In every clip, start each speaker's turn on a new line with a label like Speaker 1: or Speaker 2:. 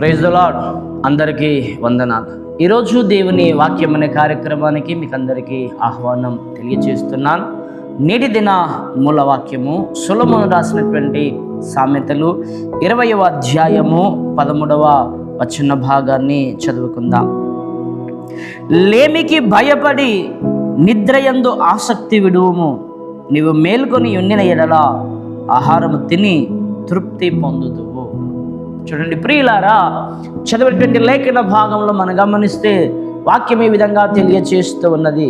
Speaker 1: Praise lord అందరికీ వందనాలు. ఈరోజు దేవుని వాక్యం అనే కార్యక్రమానికి మీకు అందరికీ ఆహ్వానం తెలియజేస్తున్నాను. నేటి దిన మూల వాక్యము సులమును రాసినటువంటి సామెతలు ఇరవయవ అధ్యాయము పదమూడవ వచ్చిన భాగాన్ని చదువుకుందాం. లేమికి భయపడి నిద్రయందు ఆసక్తి విడువము. నీవు మేల్కొని ఉండిన ఎడల ఆహారము తిని తృప్తి పొందుతూ చూడండి. ప్రియులారా చదివినటువంటి లేఖన భాగంలో మనం గమనిస్తే వాక్యం ఈ విధంగా తెలియచేస్తూ ఉన్నది.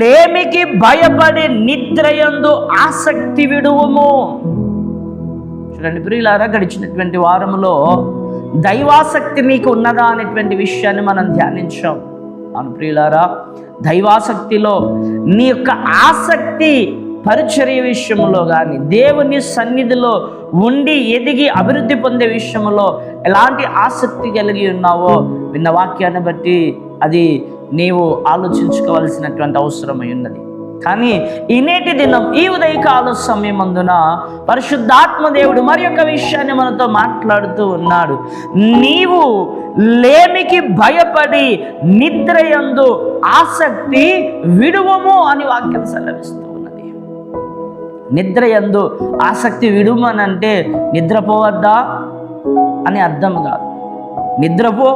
Speaker 1: లేమికి భయపడి నిద్రయందు ఆసక్తి విడువము. చూడండి ప్రియులారా గడిచినటువంటి వారంలో దైవాసక్తి నీకు ఉన్నదా అనేటువంటి విషయాన్ని మనం ధ్యానించాం. అవును ప్రియులారా దైవాసక్తిలో నీ యొక్క ఆసక్తి పరిచర్య విషయంలో కానీ దేవుని సన్నిధిలో ఉండి ఎదిగి అభివృద్ధి పొందే విషయంలో ఎలాంటి ఆసక్తి కలిగి ఉన్నావో విన్న వాక్యాన్ని బట్టి అది నీవు ఆలోచించుకోవాల్సినటువంటి అవసరమై ఉన్నది. కానీ ఈ నేటి దినం ఈ ఉదయకాల సమయమందున పరిశుద్ధాత్మ దేవుడు మరి యొక్క విషయాన్ని మనతో మాట్లాడుతూ ఉన్నాడు. నీవు లేమికి భయపడి నిద్రయందు ఆసక్తి విడువము అని వాక్యం సెలవిస్తూ నిద్ర ఎందు ఆసక్తి విడుమనంటే నిద్రపోవద్దా అని అర్థం కాదు. నిద్రపో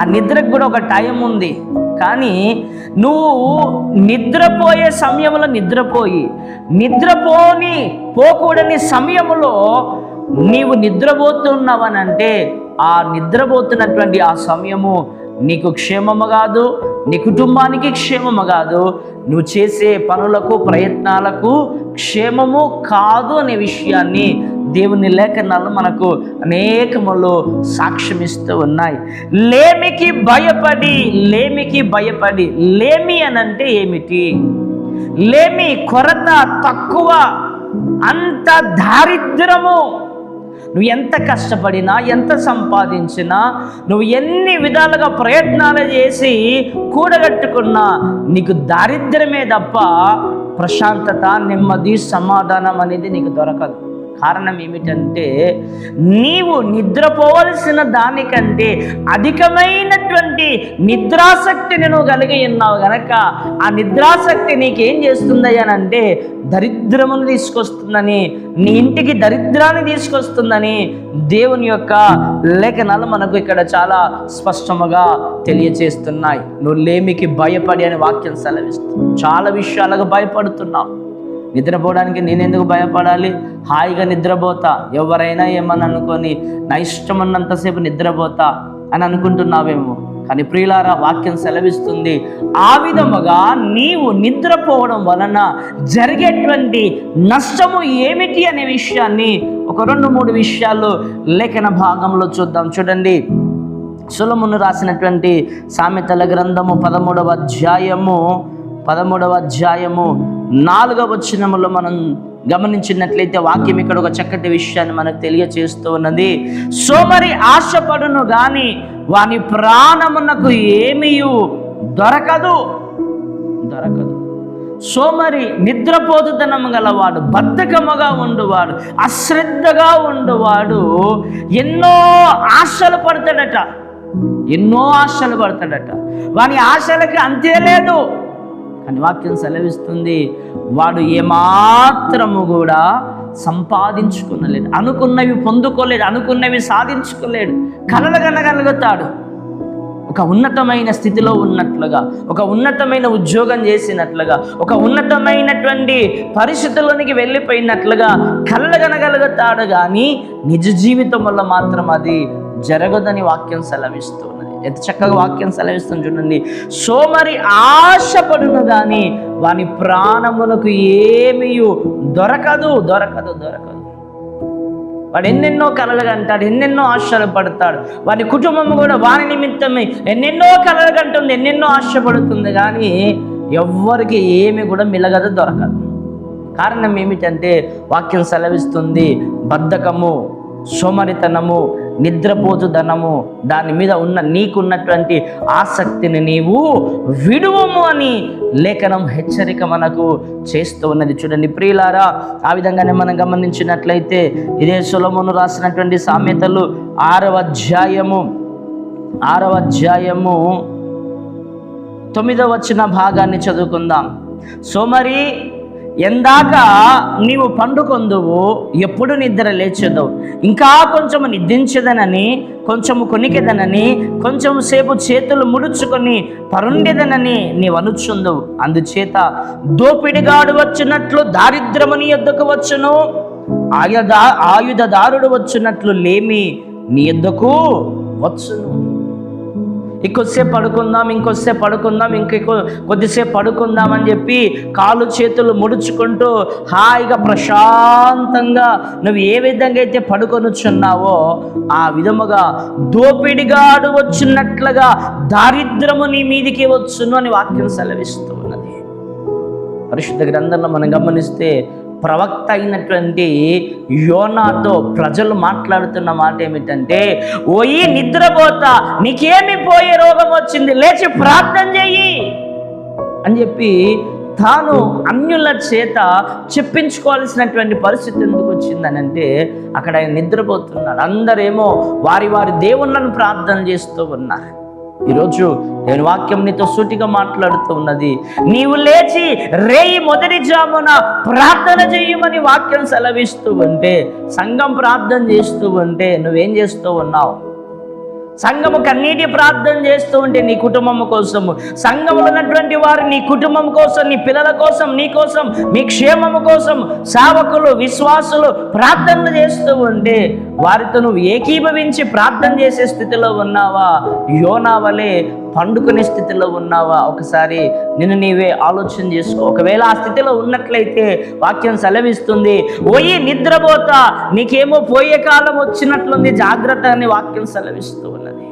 Speaker 1: ఆ నిద్రకు కూడా ఒక టైం ఉంది. కానీ నువ్వు నిద్రపోయే సమయంలో నిద్రపోయి నిద్రపోని పోకూడని సమయంలో నీవు నిద్రపోతున్నావనంటే ఆ నిద్రపోతున్నటువంటి ఆ సమయము నీకు క్షేమము కాదు నీ కుటుంబానికి క్షేమము కాదు. నువ్వు చేసే పనులకు ప్రయత్నాలకు క్షేమము కాదు అనే విషయాన్ని దేవుని లేఖనాలు మనకు అనేకములు సాక్ష్యమిస్తూ ఉన్నాయి. లేమికి భయపడి లేమికి భయపడి లేమి అనంటే ఏమిటి? లేమి కొరత తక్కువ అంత దారిద్రము నువ్వు ఎంత కష్టపడినా ఎంత సంపాదించినా నువ్వు ఎన్ని విధాలుగా ప్రయత్నాలు చేసి కూడగట్టుకున్నా నీకు దారిద్ర్యమే తప్ప ప్రశాంతత నెమ్మది సమాధానం అనేది నీకు దొరకదు. కారణం ఏమిటంటే నీవు నిద్రపోవలసిన దానికంటే అధికమైనటువంటి నిద్రాసక్తిని నువ్వు కలిగి ఉన్నావు గనక ఆ నిద్రాసక్తి నీకేం చేస్తుంది అంటే దరిద్రమును తీసుకొస్తుందని నీ ఇంటికి దరిద్రాన్ని తీసుకొస్తుందని దేవుని యొక్క లేఖనాలు మనకు ఇక్కడ చాలా స్పష్టముగా తెలియచేస్తున్నాయి. నువ్వు లేమికి భయపడి అని వాక్యం సెలవిస్తుంది. చాలా విషయాలకు భయపడుతున్నావు. నిద్రపోవడానికి నేనెందుకు భయపడాలి? హాయిగా నిద్రపోతా. ఎవరైనా ఏమని అనుకొని నా ఇష్టమన్నంతసేపు నిద్రపోతా అని అనుకుంటున్నావేమో. కానీ ప్రియులారా వాక్యం సెలవిస్తుంది ఆ విధముగా నీవు నిద్రపోవడం వలన జరిగేటువంటి నష్టము ఏమిటి? అనే విషయాన్ని ఒక రెండు మూడు విషయాలు లేఖన భాగంలో చూద్దాం. చూడండి. సులమును రాసినటువంటి సామెతల గ్రంథము పదమూడవ అధ్యాయము పదమూడవ అధ్యాయము నాలుగవ వచనంలో మనం గమనించినట్లయితే వాక్యం ఇక్కడ ఒక చక్కటి విషయాన్ని మనకు తెలియచేస్తూ ఉన్నది. సోమరి ఆశపడును గాని వాని ప్రాణమునకు ఏమీ దొరకదు. దొరకదు. సోమరి నిద్రపోతుతనం గలవాడు బద్ధకముగా ఉండువాడు అశ్రద్ధగా ఉండువాడు ఎన్నో ఆశలు పడతాడట. ఎన్నో ఆశలు పడతాడట. వాని ఆశలకి అంతే లేదు. కానీ వాక్యం సెలవిస్తుంది. వాడు ఏమాత్రము కూడా సంపాదించుకునలేడు అనుకున్నవి పొందుకోలేడు అనుకున్నవి సాధించుకోలేడు కలలు కనగలుగుతాడు ఒక ఉన్నతమైన స్థితిలో ఉన్నట్లుగా ఒక ఉన్నతమైన ఉద్యోగం చేసినట్లుగా ఒక ఉన్నతమైనటువంటి పరిస్థితుల్లోనికి వెళ్ళిపోయినట్లుగా కలగనగలుగుతాడు కానీ నిజ జీవితం వల్ల మాత్రం అది జరగదని వాక్యం సెలవిస్తూ ఎంత చక్కగా వాక్యం సెలవిస్తుంది చూడండి. సోమరి ఆశపడును కానీ వాని ప్రాణములకు ఏమీ దొరకదు దొరకదు దొరకదు. వాడు ఎన్నెన్నో కలలు కంటాడు ఎన్నెన్నో ఆశలు పడతాడు. వాడి కుటుంబం కూడా వాని నిమిత్తమే. ఎన్నెన్నో కలలు కంటుంది ఎన్నెన్నో ఆశపడుతుంది కానీ ఎవ్వరికి ఏమి కూడా మిలగదు దొరకదు. కారణం ఏమిటంటే వాక్యం సెలవిస్తుంది బద్ధకము సోమరితనము నిద్రపోతు ధనము. దాని మీద ఉన్న నీకున్నటువంటి ఆసక్తిని నీవు విడువము అని లేఖనం హెచ్చరిక మనకు చేస్తూ ఉన్నది. చూడండి ప్రియులారా ఆ విధంగానే మనం గమనించినట్లయితే ఇదే సులమును రాసినటువంటి సామెతలు ఆరవ అధ్యాయము ఆరవ అధ్యాయము తొమ్మిదవ వచ్చిన భాగాన్ని చదువుకుందాం. సోమరి ఎందాక నీవు పండుకొందువు ఎప్పుడు నిద్ర లేచదు ఇంకా కొంచెం నిద్రించదనని కొంచెము కొనికెదనని కొంచెం సేపు చేతులు ముడుచుకొని పరుండెదనని నీవు అనుచుందువు అందుచేత దోపిడిగాడు వచ్చినట్లు దారిద్రముని ఎద్దుకు వచ్చును. ఆయుధ ఆయుధదారుడు వచ్చినట్లు లేమి నీ ఎద్దుకు వచ్చును. ఇంకొద్దిసేపు పడుకుందాం ఇంకొద్దిసేపు పడుకుందాం ఇంకొక కొద్దిసేపు పడుకుందాం అని చెప్పి కాళ్ళు చేతులు ముడుచుకుంటూ హాయిగా ప్రశాంతంగా నువ్వు ఏ విధంగా అయితే పడుకొనుచున్నావో ఆ విధముగా దోపిడిగాడు వచ్చినట్లుగా దారిద్రము నీ మీదికి వచ్చును అని వాక్యం సెలవిస్తూ ఉన్నది. పరిశుద్ధ గ్రంథంలో మనం గమనిస్తే ప్రవక్త అయినటువంటి యోనాతో ప్రజలు మాట్లాడుతున్న మాట ఏమిటంటే ఓయి నిద్రపోతా నీకేమి పోయే రోగం వచ్చింది? లేచి ప్రార్థన చెయ్యి. అని చెప్పి తాను అన్యుల చేత చెప్పించుకోవాల్సినటువంటి పరిస్థితి ఎందుకు వచ్చిందని అంటే అక్కడ ఆయన నిద్రపోతున్నాడు. అందరేమో వారి వారి దేవుళ్ళను ప్రార్థన చేస్తూ ఉన్నారు. ఈరోజు నేను వాక్యం నీతో సూటిగా మాట్లాడుతూ ఉన్నది. నీవు లేచి రేయి మొదటి జామున ప్రార్థన చేయమని వాక్యం సెలవిస్తూ ఉంటే సంఘం ప్రార్థన చేస్తూ ఉంటే నువ్వేం చేస్తూ ఉన్నావు? సంఘము కన్నీటి ప్రార్థన చేస్తూ ఉంటే నీ కుటుంబం కోసము. సంఘంలో ఉన్నటువంటి వారు నీ కుటుంబం కోసం నీ పిల్లల కోసం నీ కోసం మీ క్షేమము కోసం సేవకులు విశ్వాసులు ప్రార్థనలు చేస్తూ ఉంటే వారితో నువ్వు ఏకీభవించి ప్రార్థన చేసే స్థితిలో ఉన్నావా? యోనా వలె పండుకునే స్థితిలో ఉన్నావా? ఒకసారి నిన్ను నీవే ఆలోచన చేసుకో. ఒకవేళ ఆ స్థితిలో ఉన్నట్లయితే వాక్యం సెలవిస్తుంది పోయి నిద్రపోతా నీకేమో పోయే కాలం వచ్చినట్లుంది జాగ్రత్త అని వాక్యం సెలవిస్తూ ఉన్నది.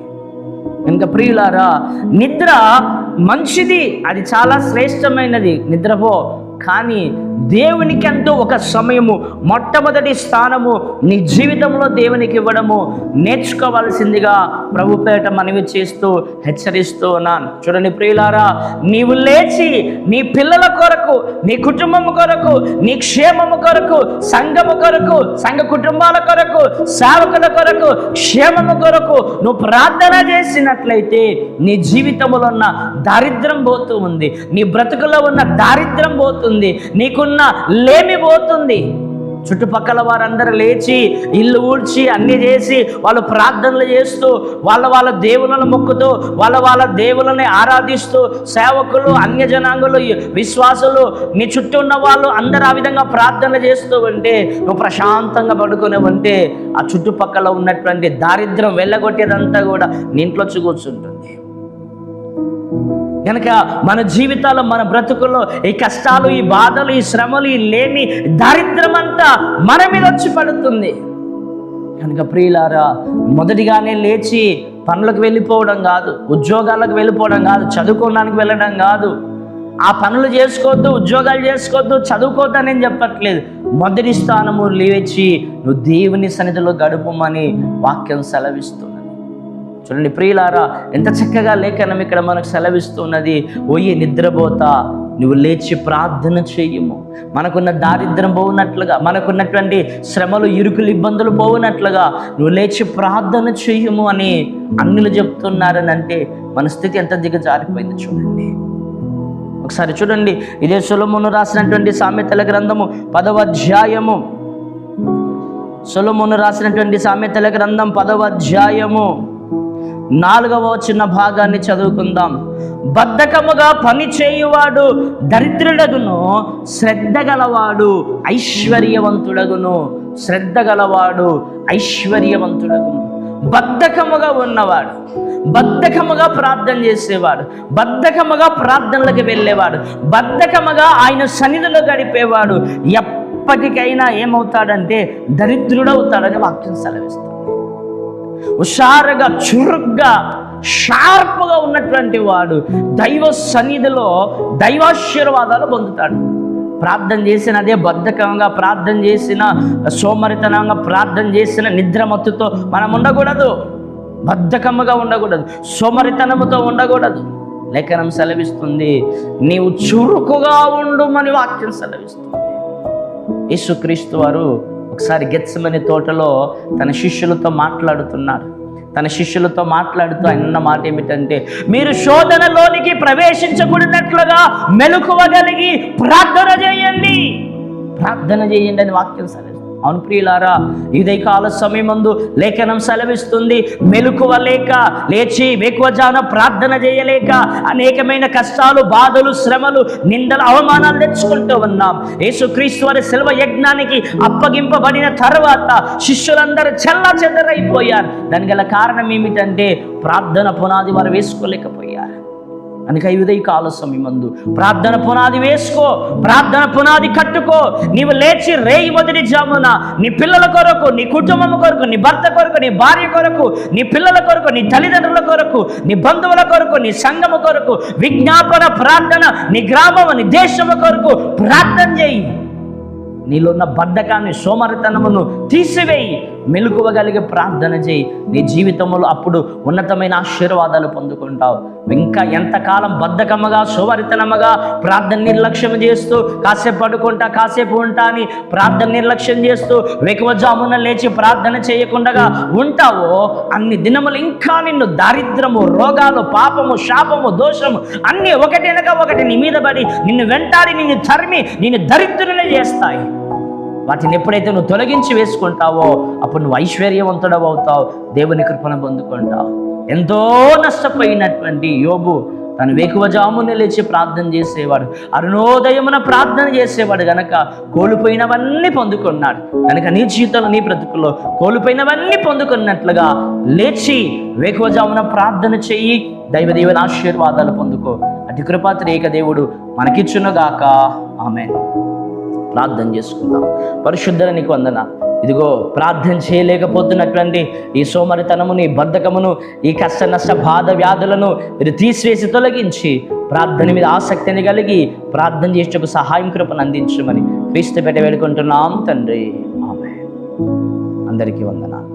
Speaker 1: ఇంకా ప్రియులారా నిద్ర మంచిది అది చాలా శ్రేష్టమైనది. నిద్రపో కానీ దేవునికి అంటూ ఒక సమయము మొట్టమొదటి స్థానము నీ జీవితంలో దేవునికి ఇవ్వడము. నేర్చుకోవాల్సిందిగా ప్రభుపేట మనవి చేస్తూ హెచ్చరిస్తూ ఉన్నాను. చూడండి ప్రియులారా నీవు లేచి నీ పిల్లల కొరకు నీ కుటుంబం కొరకు నీ క్షేమము కొరకు సంఘము కొరకు సంఘ కుటుంబాల కొరకు సేవకుల కొరకు క్షేమము కొరకు నువ్వు ప్రార్థన చేసినట్లయితే నీ జీవితంలో ఉన్న దారిద్రం పోతూ ఉంది. నీ బ్రతుకులో ఉన్న దారిద్రం పోతుంది. నీకు నీకున్న లేమి పోతుంది చుట్టుపక్కల వారందరూ లేచి ఇల్లు ఊడ్చి అన్ని చేసి వాళ్ళు ప్రార్థనలు చేస్తూ వాళ్ళ వాళ్ళ దేవులను మొక్కుతూ వాళ్ళ వాళ్ళ దేవులని ఆరాధిస్తూ సేవకులు అన్యజనాంగులు విశ్వాసులు నీ చుట్టూ ఉన్న వాళ్ళు అందరూ ఆ విధంగా ప్రార్థనలు చేస్తూ ఉంటే నువ్వు ప్రశాంతంగా పడుకుని ఉంటే ఆ చుట్టుపక్కల ఉన్నటువంటి దారిద్రం వెళ్ళగొట్టేదంతా కూడా నీ ఇంట్లో వచ్చి కూర్చుంటుంది కనుక మన జీవితాల్లో మన బ్రతుకుల్లో ఈ కష్టాలు ఈ బాధలు ఈ శ్రమలు ఈ లేమి దారిద్రం అంతా మన మీద వచ్చి పడుతుంది. కనుక ప్రియులారా మొదటిగానే లేచి పనులకు వెళ్ళిపోవడం కాదు ఉద్యోగాలకు వెళ్ళిపోవడం కాదు చదువుకోవడానికి వెళ్ళడం కాదు. ఆ పనులు చేసుకోవద్దు ఉద్యోగాలు చేసుకోవద్దు చదువుకోవద్దు అని నేను చెప్పట్లేదు. మొదటి స్థానము లేచి నువ్వు దేవుని సన్నిధిలో గడుపమని వాక్యం సెలవిస్తుంది. చూడండి. ప్రియులారా ఎంత చక్కగా లేఖనం ఇక్కడ మనకు సెలవిస్తున్నది? ఓయి నిద్రపోతా నువ్వు లేచి ప్రార్థన చేయము. మనకున్న దారిద్రం పోవునట్లుగా మనకున్నటువంటి శ్రమలు ఇరుకులు ఇబ్బందులు పోవునట్లుగా నువ్వు లేచి ప్రార్థన చేయము అని అన్నులు చెప్తున్నారని అంటే మన స్థితి ఎంత దిగజారిపోయింది చూడండి. ఒకసారి చూడండి. ఇదే సులమును రాసినటువంటి సామెతల గ్రంథము పదవ అధ్యాయము. సులమును రాసినటువంటి సామెతల గ్రంథం పదవ అధ్యాయము. నాలుగవ చిన్న భాగాన్ని చదువుకుందాం. బద్ధకముగా పని చేయువాడు దరిద్రుడగును శ్రద్ధ గలవాడు ఐశ్వర్యవంతుడగును శ్రద్ధ గలవాడు ఐశ్వర్యవంతుడగును. బద్ధకముగా ఉన్నవాడు బద్ధకముగా ప్రార్థన చేసేవాడు బద్ధకముగా ప్రార్థనలకు వెళ్ళేవాడు బద్ధకముగా ఆయన సన్నిధిలో గడిపేవాడు ఎప్పటికైనా ఏమవుతాడంటే దరిద్రుడవుతాడని వాక్యం సెలవిస్తాడు హుషారుగా చురుగ్గా షార్ప్గా ఉన్నటువంటి వాడు దైవ సన్నిధిలో దైవాశీర్వాదాలు పొందుతాడు. ప్రార్థన చేసిన అదే బద్ధకంగా ప్రార్థన చేసిన సోమరితనంగా ప్రార్థన చేసిన నిద్రమత్తుతో మనం ఉండకూడదు. బద్ధకముగా ఉండకూడదు. సోమరితనముతో ఉండకూడదు. లేఖనం సెలవిస్తుంది నీవు చురుకుగా ఉండుమని వాక్యం సెలవిస్తుంది. యేసుక్రీస్తు వారు ఒకసారి గెత్సమని తోటలో తన శిష్యులతో మాట్లాడుతున్నాడు తన శిష్యులతో మాట్లాడుతూ ఆయన అన్న మాట ఏమిటంటే మీరు శోధనలోనికి ప్రవేశించకూడనట్లుగా మెలకువగలిగి ప్రార్థన చేయండి. ప్రార్థన చేయండి అని వాక్యం సరే అవును ప్రియులారా ఇదే కాల సమయమందు లేఖనం సెలవిస్తుంది. మెలకువ లేక లేచి వేకువజాన ప్రార్థన చేయలేక అనేకమైన కష్టాలు బాధలు శ్రమలు నిందలు అవమానాలు తెచ్చుకుంటూ ఉన్నాం. యేసుక్రీస్తు వారి శిల్వ యజ్ఞానికి అప్పగింపబడిన తర్వాత శిష్యులందరూ చెల్లా చెదరైపోయారు దానికి గల కారణం ఏమిటంటే ప్రార్థన పునాది వారు వేసుకోలేకపోయారు. అందుకే ఈ ఉదయ కాల సమయమందు ప్రార్థన పునాది వేసుకో ప్రార్థన పునాది కట్టుకో నీవు లేచి రేయి మొదటి జామున నీ పిల్లల కొరకు నీ కుటుంబం కొరకు నీ భర్త కొరకు నీ భార్య కొరకు నీ పిల్లల కొరకు నీ తల్లిదండ్రుల కొరకు నీ బంధువుల కొరకు నీ సంఘము కొరకు విజ్ఞాపన ప్రార్థన నీ గ్రామము నీ దేశము కొరకు ప్రార్థన చేయి. నీలో ఉన్న బద్ధకాన్ని సోమరితనమును తీసివేయి. మెలకువగలిగే ప్రార్థన చేయి. నీ జీవితంలో అప్పుడు ఉన్నతమైన ఆశీర్వాదాలు పొందుకుంటావు. ఇంకా ఎంతకాలం బద్ధకమ్మగా సోమరితనముగా ప్రార్థన నిర్లక్ష్యం చేస్తూ కాసేపు పడుకుంటా కాసేపు ఉంటా అని ప్రార్థన నిర్లక్ష్యం చేస్తూ వెకువజామున లేచి ప్రార్థన చేయకుండా ఉంటావో అన్ని దినములు ఇంకా నిన్ను దారిద్రము రోగాలు పాపము శాపము దోషము అన్ని ఒకటి వెనక ఒకటి నీ మీద పడి నిన్ను వెంటాడి నిన్ను తరిమి నిన్ను దరిద్రులనే చేస్తాయి. వాటిని ఎప్పుడైతే నువ్వు తొలగించి వేసుకుంటావో అప్పుడు నువ్వు ఐశ్వర్యవంతుడవు అవుతావు దేవుని కృపను పొందుకుంటావు. ఎంతో నష్టపోయినటువంటి యోగు తను వేకువజామున లేచి ప్రార్థన చేసేవాడు అరుణోదయమున ప్రార్థన చేసేవాడు గనక కోల్పోయినవన్నీ పొందుకున్నాడు. కనుక నీ జీవితంలో నీ బ్రతుకుల్లో కోల్పోయినవన్నీ పొందుకున్నట్లుగా లేచి వేకువజామున ప్రార్థన చెయ్యి దైవ దేవుని ఆశీర్వాదాలు పొందుకో. అతి కృపాత్రేక దేవుడు మనకిచ్చునుగాక. ఆమె ప్రార్థన చేసుకుందాం. పరిశుద్ధుల నీకు వందన. ఇదిగో ప్రార్థన చేయలేకపోతున్నటువంటి ఈ సోమరితనమును ఈ బద్ధకమును ఈ కష్ట నష్ట బాధ వ్యాధులను మీరు తీసివేసి తొలగించి ప్రార్థన మీద ఆసక్తిని కలిగి ప్రార్థన చేసేటప్పుడు సహాయం కృపను అందించమని క్రీస్తు పెట్ట వేడుకుంటున్నాం తండ్రి. ఆమె అందరికీ వందనాలు.